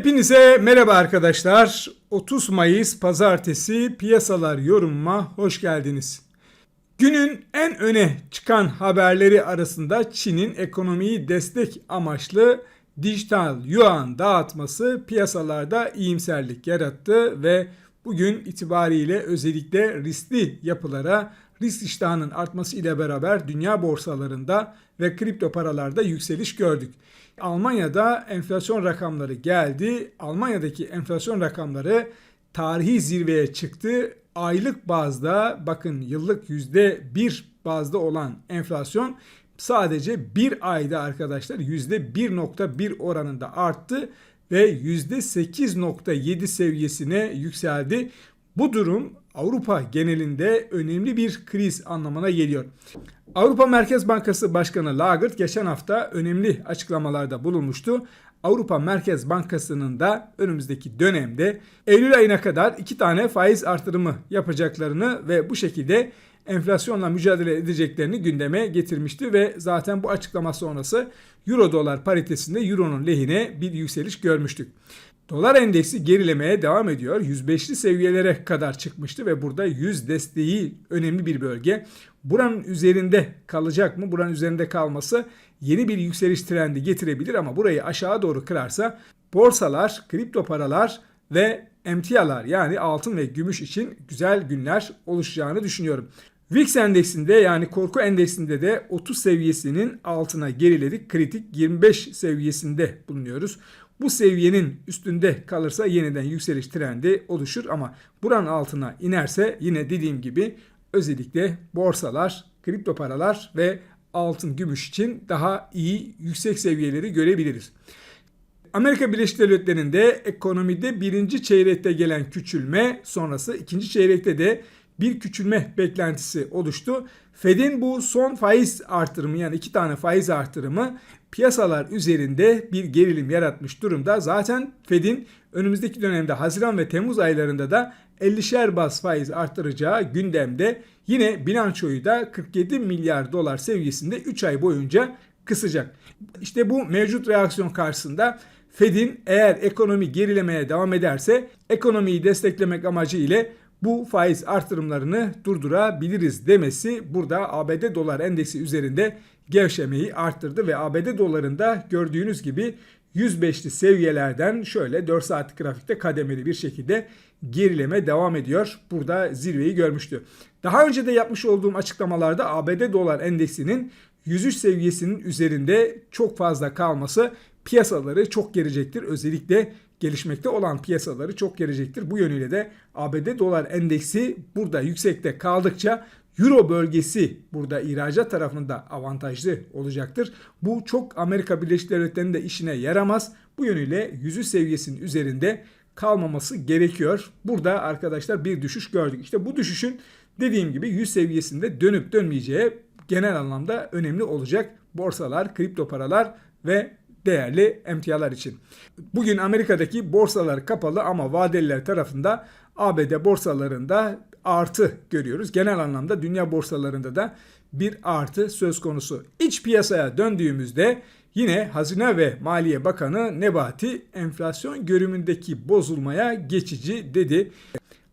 Hepinize merhaba arkadaşlar. 30 Mayıs Pazartesi piyasalar yorumuma hoş geldiniz. Günün en öne çıkan haberleri arasında Çin'in ekonomiyi destek amaçlı dijital yuan dağıtması piyasalarda iyimserlik yarattı ve bugün itibariyle özellikle riskli yapılara risk iştahının artması ile beraber dünya borsalarında ve kripto paralarda yükseliş gördük. Almanya'da enflasyon rakamları geldi. Almanya'daki enflasyon rakamları tarihi zirveye çıktı. Aylık bazda bakın yıllık yüzde bir bazda olan enflasyon sadece bir ayda arkadaşlar yüzde 1.1 oranında arttı ve yüzde 8.7 seviyesine yükseldi. Bu durum Avrupa genelinde önemli bir kriz anlamına geliyor. Avrupa Merkez Bankası Başkanı Lagarde geçen hafta önemli açıklamalarda bulunmuştu. Avrupa Merkez Bankası'nın da önümüzdeki dönemde Eylül ayına kadar iki tane faiz artırımı yapacaklarını ve bu şekilde enflasyonla mücadele edeceklerini gündeme getirmişti ve zaten bu açıklama sonrası Euro dolar paritesinde Euro'nun lehine bir yükseliş görmüştük. Dolar endeksi gerilemeye devam ediyor. 105'li seviyelere kadar çıkmıştı ve burada 100 desteği önemli bir bölge. Buranın üzerinde kalacak mı? Buranın üzerinde kalması yeni bir yükseliş trendi getirebilir ama burayı aşağı doğru kırarsa borsalar, kripto paralar ve emtialar yani altın ve gümüş için güzel günler oluşacağını düşünüyorum. VIX endeksinde yani korku endeksinde de 30 seviyesinin altına geriledik. Kritik 25 seviyesinde bulunuyoruz. Bu seviyenin üstünde kalırsa yeniden yükseliş trendi oluşur ama buranın altına inerse yine dediğim gibi özellikle borsalar, kripto paralar ve altın, gümüş için daha iyi yüksek seviyeleri görebiliriz. Amerika Birleşik Devletleri'nde ekonomide birinci çeyrekte gelen küçülme sonrası ikinci çeyrekte de bir küçülme beklentisi oluştu. Fed'in bu son faiz artırımı yani iki tane faiz artırımı piyasalar üzerinde bir gerilim yaratmış durumda. Zaten Fed'in önümüzdeki dönemde Haziran ve Temmuz aylarında da 50'şer bas faiz arttıracağı gündemde. Yine bilançoyu da 47 milyar dolar seviyesinde 3 ay boyunca kısacak. İşte bu mevcut reaksiyon karşısında Fed'in eğer ekonomi gerilemeye devam ederse ekonomiyi desteklemek amacı ile bu faiz artırımlarını durdurabiliriz demesi burada ABD dolar endeksi üzerinde gevşemeyi arttırdı ve ABD dolarında gördüğünüz gibi 105'li seviyelerden şöyle 4 saatlik grafikte kademeli bir şekilde gerileme devam ediyor. Burada zirveyi görmüştü. Daha önce de yapmış olduğum açıklamalarda ABD dolar endeksinin 103 seviyesinin üzerinde çok fazla kalması piyasaları çok gerecektir. Özellikle gelişmekte olan piyasaları çok gelecektir. Bu yönüyle de ABD dolar endeksi burada yüksekte kaldıkça Euro bölgesi burada ihracat tarafında avantajlı olacaktır. Bu çok Amerika Birleşik Devletleri'nin de işine yaramaz. Bu yönüyle yüzü seviyesinin üzerinde kalmaması gerekiyor. Burada arkadaşlar bir düşüş gördük. İşte bu düşüşün dediğim gibi 100 seviyesinde dönüp dönmeyeceği genel anlamda önemli olacak. Borsalar, kripto paralar ve değerli emtialar için. Bugün Amerika'daki borsalar kapalı ama vadeliler tarafında ABD borsalarında artı görüyoruz. Genel anlamda dünya borsalarında da bir artı söz konusu. İç piyasaya döndüğümüzde yine Hazine ve Maliye Bakanı Nebati enflasyon görümündeki bozulmaya geçici dedi.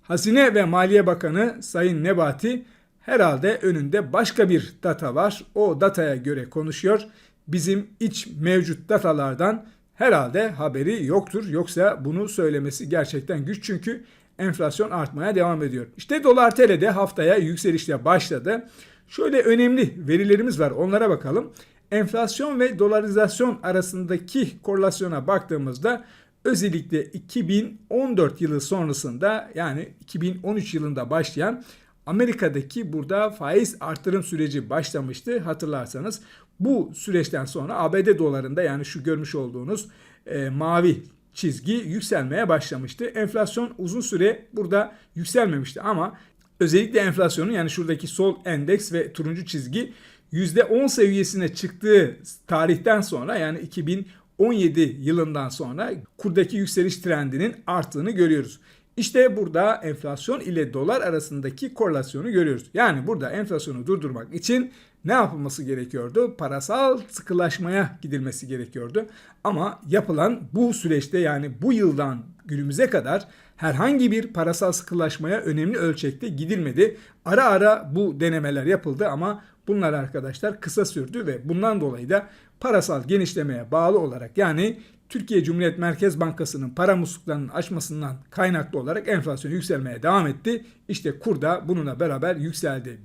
Hazine ve Maliye Bakanı Sayın Nebati herhalde önünde başka bir data var. O dataya göre konuşuyor bizim iç mevcut datalardan herhalde haberi yoktur. Yoksa bunu söylemesi gerçekten güç çünkü enflasyon artmaya devam ediyor. İşte dolar TL de haftaya yükselişle başladı. Şöyle önemli verilerimiz var onlara bakalım. Enflasyon ve dolarizasyon arasındaki korelasyona baktığımızda özellikle 2014 yılı sonrasında yani 2013 yılında başlayan Amerika'daki burada faiz artırım süreci başlamıştı hatırlarsanız. Bu süreçten sonra ABD dolarında yani şu görmüş olduğunuz e, mavi çizgi yükselmeye başlamıştı. Enflasyon uzun süre burada yükselmemişti ama özellikle enflasyonun yani şuradaki sol endeks ve turuncu çizgi %10 seviyesine çıktığı tarihten sonra yani 2017 yılından sonra kurdaki yükseliş trendinin arttığını görüyoruz. İşte burada enflasyon ile dolar arasındaki korelasyonu görüyoruz. Yani burada enflasyonu durdurmak için ne yapılması gerekiyordu? Parasal sıkılaşmaya gidilmesi gerekiyordu. Ama yapılan bu süreçte yani bu yıldan günümüze kadar herhangi bir parasal sıkılaşmaya önemli ölçekte gidilmedi. Ara ara bu denemeler yapıldı ama bunlar arkadaşlar kısa sürdü ve bundan dolayı da parasal genişlemeye bağlı olarak yani Türkiye Cumhuriyet Merkez Bankası'nın para musluklarının açmasından kaynaklı olarak enflasyon yükselmeye devam etti. İşte kur da bununla beraber yükseldi.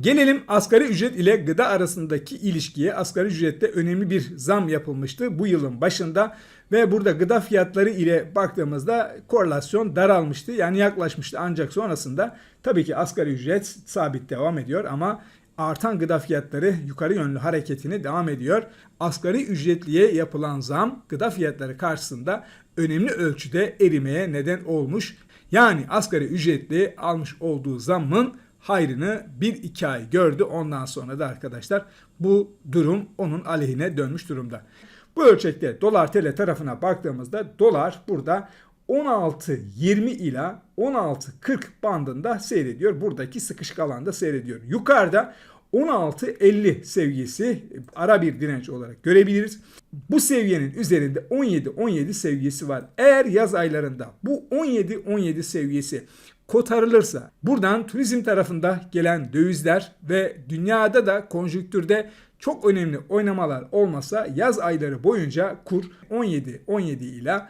Gelelim asgari ücret ile gıda arasındaki ilişkiye. Asgari ücrette önemli bir zam yapılmıştı bu yılın başında ve burada gıda fiyatları ile baktığımızda korelasyon daralmıştı. Yani yaklaşmıştı ancak sonrasında tabii ki asgari ücret sabit devam ediyor ama artan gıda fiyatları yukarı yönlü hareketini devam ediyor. Asgari ücretliye yapılan zam gıda fiyatları karşısında önemli ölçüde erimeye neden olmuş. Yani asgari ücretli almış olduğu zammın hayrını 1-2 ay gördü. Ondan sonra da arkadaşlar bu durum onun aleyhine dönmüş durumda. Bu ölçekte dolar TL tarafına baktığımızda dolar burada 16.20 ila 16.40 bandında seyrediyor. Buradaki sıkışık alanda seyrediyor. Yukarıda 16.50 seviyesi ara bir direnç olarak görebiliriz. Bu seviyenin üzerinde 17-17 seviyesi var. Eğer yaz aylarında bu 17-17 seviyesi kotarılırsa buradan turizm tarafında gelen dövizler ve dünyada da konjüktürde çok önemli oynamalar olmasa yaz ayları boyunca kur 17-17 ile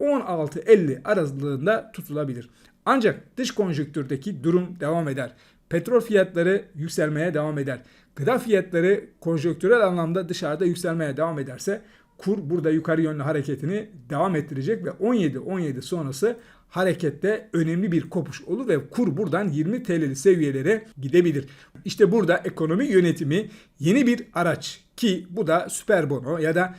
16-50 aralığında tutulabilir. Ancak dış konjüktürdeki durum devam eder. Petrol fiyatları yükselmeye devam eder. Gıda fiyatları konjonktürel anlamda dışarıda yükselmeye devam ederse kur burada yukarı yönlü hareketini devam ettirecek ve 17-17 sonrası harekette önemli bir kopuş olur ve kur buradan 20 TL'li seviyelere gidebilir. İşte burada ekonomi yönetimi yeni bir araç ki bu da süper bono ya da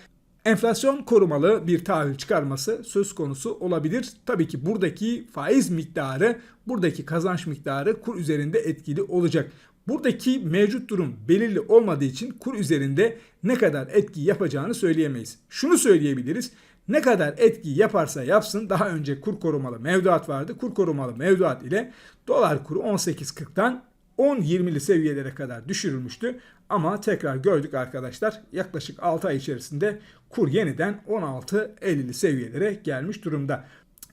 enflasyon korumalı bir tahvil çıkarması söz konusu olabilir. Tabii ki buradaki faiz miktarı, buradaki kazanç miktarı kur üzerinde etkili olacak. Buradaki mevcut durum belirli olmadığı için kur üzerinde ne kadar etki yapacağını söyleyemeyiz. Şunu söyleyebiliriz. Ne kadar etki yaparsa yapsın daha önce kur korumalı mevduat vardı. Kur korumalı mevduat ile dolar kuru 18.40'tan 10-20'li seviyelere kadar düşürülmüştü. Ama tekrar gördük arkadaşlar yaklaşık 6 ay içerisinde kur yeniden 16-50'li seviyelere gelmiş durumda.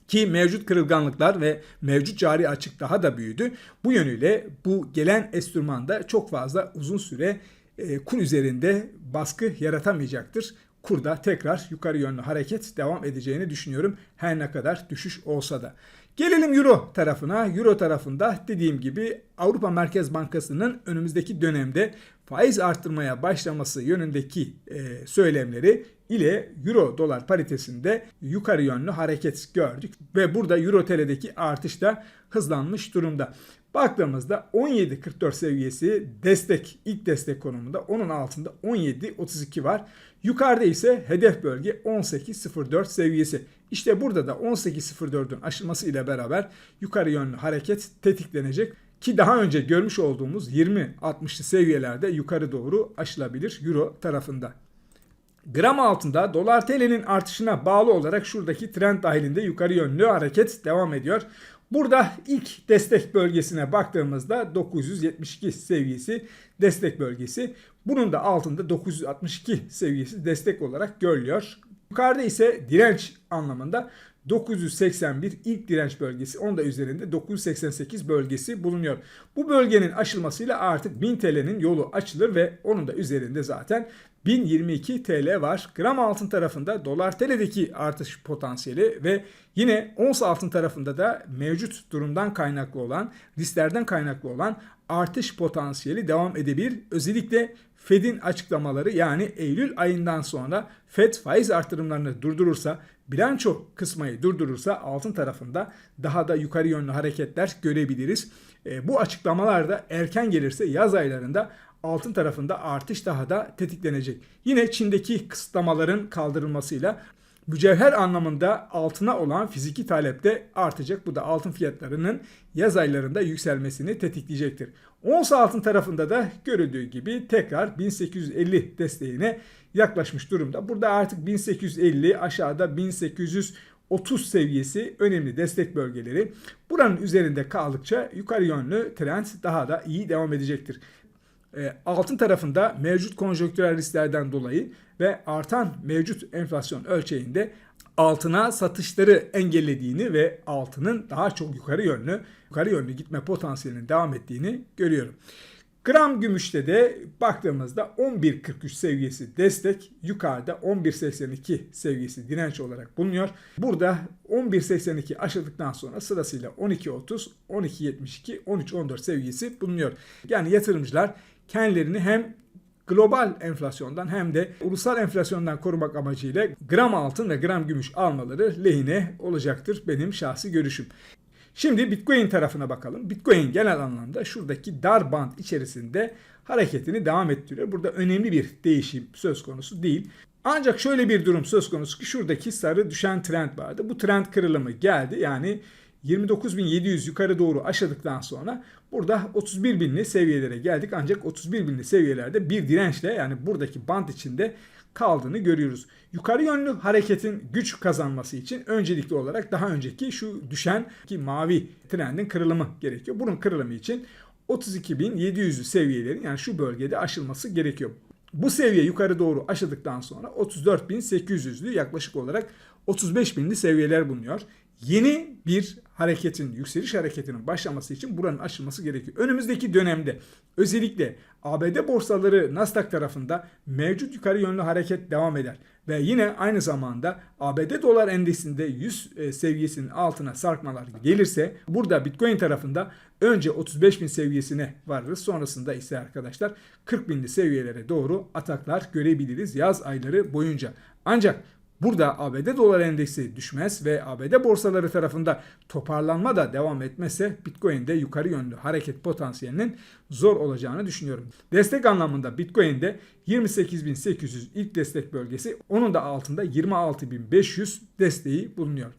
Ki mevcut kırılganlıklar ve mevcut cari açık daha da büyüdü. Bu yönüyle bu gelen enstrümanda çok fazla uzun süre e, kur üzerinde baskı yaratamayacaktır. Kurda tekrar yukarı yönlü hareket devam edeceğini düşünüyorum. Her ne kadar düşüş olsa da. Gelelim Euro tarafına. Euro tarafında dediğim gibi Avrupa Merkez Bankası'nın önümüzdeki dönemde faiz arttırmaya başlaması yönündeki e, söylemleri ile Euro dolar paritesinde yukarı yönlü hareket gördük ve burada Euro TL'deki artış da hızlanmış durumda. Baktığımızda 17.44 seviyesi destek, ilk destek konumunda. Onun altında 17.32 var. Yukarıda ise hedef bölge 18.04 seviyesi. İşte burada da 18.04'ün aşılması ile beraber yukarı yönlü hareket tetiklenecek ki daha önce görmüş olduğumuz 20-60'lı seviyelerde yukarı doğru aşılabilir Euro tarafında. Gram altında dolar TL'nin artışına bağlı olarak şuradaki trend dahilinde yukarı yönlü hareket devam ediyor. Burada ilk destek bölgesine baktığımızda 972 seviyesi destek bölgesi. Bunun da altında 962 seviyesi destek olarak görülüyor. Yukarıda ise direnç anlamında 981 ilk direnç bölgesi. Onun da üzerinde 988 bölgesi bulunuyor. Bu bölgenin aşılmasıyla artık 1000 TL'nin yolu açılır ve onun da üzerinde zaten 1022 TL var. Gram altın tarafında dolar TL'deki artış potansiyeli ve yine ons altın tarafında da mevcut durumdan kaynaklı olan, risklerden kaynaklı olan artış potansiyeli devam edebilir. Özellikle Fed'in açıklamaları yani Eylül ayından sonra Fed faiz artırımlarını durdurursa, bilanço kısmayı durdurursa altın tarafında daha da yukarı yönlü hareketler görebiliriz. E, bu açıklamalar da erken gelirse yaz aylarında altın tarafında artış daha da tetiklenecek. Yine Çin'deki kısıtlamaların kaldırılmasıyla mücevher anlamında altına olan fiziki talepte artacak. Bu da altın fiyatlarının yaz aylarında yükselmesini tetikleyecektir. Ons altın tarafında da görüldüğü gibi tekrar 1850 desteğine yaklaşmış durumda. Burada artık 1850 aşağıda 1830 30 seviyesi önemli destek bölgeleri. Buranın üzerinde kaldıkça yukarı yönlü trend daha da iyi devam edecektir. E, altın tarafında mevcut konjonktürel risklerden dolayı ve artan mevcut enflasyon ölçeğinde altına satışları engellediğini ve altının daha çok yukarı yönlü yukarı yönlü gitme potansiyelinin devam ettiğini görüyorum. Gram gümüşte de baktığımızda 11.43 seviyesi destek, yukarıda 11.82 seviyesi direnç olarak bulunuyor. Burada 11.82 aşıldıktan sonra sırasıyla 12.30, 12.72, 13.14 seviyesi bulunuyor. Yani yatırımcılar kendilerini hem global enflasyondan hem de ulusal enflasyondan korumak amacıyla gram altın ve gram gümüş almaları lehine olacaktır benim şahsi görüşüm. Şimdi Bitcoin tarafına bakalım. Bitcoin genel anlamda şuradaki dar band içerisinde hareketini devam ettiriyor. Burada önemli bir değişim söz konusu değil. Ancak şöyle bir durum söz konusu ki şuradaki sarı düşen trend vardı. Bu trend kırılımı geldi. Yani 29.700 yukarı doğru aşadıktan sonra burada 31.000'li seviyelere geldik. Ancak 31.000'li seviyelerde bir dirençle yani buradaki band içinde kaldığını görüyoruz. Yukarı yönlü hareketin güç kazanması için öncelikli olarak daha önceki şu düşen ki mavi trendin kırılımı gerekiyor. Bunun kırılımı için 32.700'lü seviyelerin yani şu bölgede aşılması gerekiyor. Bu seviye yukarı doğru aşıldıktan sonra 34.800'lü yaklaşık olarak 35.000'li seviyeler bulunuyor. Yeni bir hareketin, yükseliş hareketinin başlaması için buranın aşılması gerekiyor. Önümüzdeki dönemde özellikle ABD borsaları Nasdaq tarafında mevcut yukarı yönlü hareket devam eder. Ve yine aynı zamanda ABD dolar endeksinde 100 e, seviyesinin altına sarkmalar gelirse burada Bitcoin tarafında önce 35 bin seviyesine varırız. Sonrasında ise arkadaşlar 40 binli seviyelere doğru ataklar görebiliriz yaz ayları boyunca. Ancak Burada ABD dolar endeksi düşmez ve ABD borsaları tarafında toparlanma da devam etmezse Bitcoin'de yukarı yönlü hareket potansiyelinin zor olacağını düşünüyorum. Destek anlamında Bitcoin'de 28.800 ilk destek bölgesi, onun da altında 26.500 desteği bulunuyor.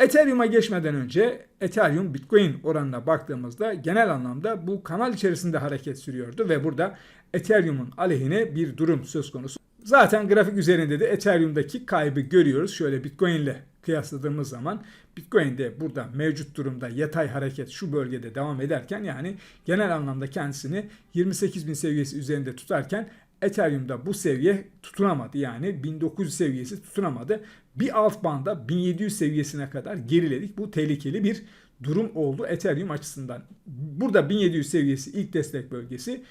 Ethereum'a geçmeden önce Ethereum Bitcoin oranına baktığımızda genel anlamda bu kanal içerisinde hareket sürüyordu ve burada Ethereum'un aleyhine bir durum söz konusu. Zaten grafik üzerinde de Ethereum'daki kaybı görüyoruz. Şöyle Bitcoin ile kıyasladığımız zaman Bitcoin de burada mevcut durumda yatay hareket şu bölgede devam ederken yani genel anlamda kendisini 28 bin seviyesi üzerinde tutarken Ethereum'da bu seviye tutunamadı. Yani 1900 seviyesi tutunamadı. Bir alt banda 1700 seviyesine kadar geriledik. Bu tehlikeli bir durum oldu Ethereum açısından. Burada 1700 seviyesi ilk destek bölgesi.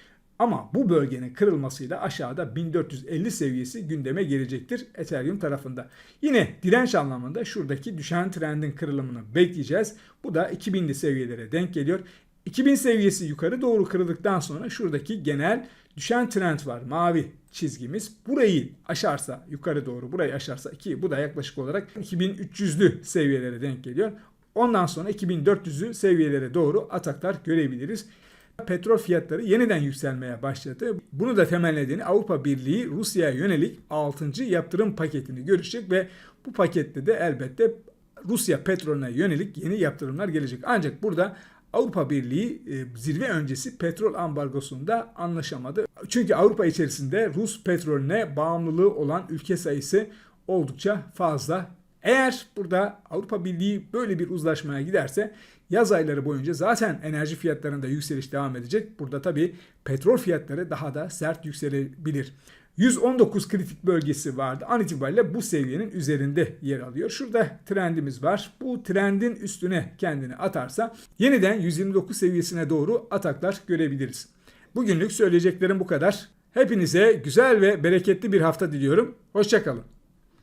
Ama bu bölgenin kırılmasıyla aşağıda 1450 seviyesi gündeme gelecektir Ethereum tarafında. Yine direnç anlamında şuradaki düşen trendin kırılımını bekleyeceğiz. Bu da 2000'li seviyelere denk geliyor. 2000 seviyesi yukarı doğru kırıldıktan sonra şuradaki genel düşen trend var. Mavi çizgimiz. Burayı aşarsa yukarı doğru burayı aşarsa ki bu da yaklaşık olarak 2300'lü seviyelere denk geliyor. Ondan sonra 2400'lü seviyelere doğru ataklar görebiliriz petrol fiyatları yeniden yükselmeye başladı. Bunu da temellediğini Avrupa Birliği Rusya'ya yönelik 6. yaptırım paketini görüşecek ve bu pakette de elbette Rusya petrolüne yönelik yeni yaptırımlar gelecek. Ancak burada Avrupa Birliği e, zirve öncesi petrol ambargosunda anlaşamadı. Çünkü Avrupa içerisinde Rus petrolüne bağımlılığı olan ülke sayısı oldukça fazla. Eğer burada Avrupa Birliği böyle bir uzlaşmaya giderse yaz ayları boyunca zaten enerji fiyatlarında yükseliş devam edecek. Burada tabii petrol fiyatları daha da sert yükselebilir. 119 kritik bölgesi vardı. An itibariyle bu seviyenin üzerinde yer alıyor. Şurada trendimiz var. Bu trendin üstüne kendini atarsa yeniden 129 seviyesine doğru ataklar görebiliriz. Bugünlük söyleyeceklerim bu kadar. Hepinize güzel ve bereketli bir hafta diliyorum. Hoşçakalın.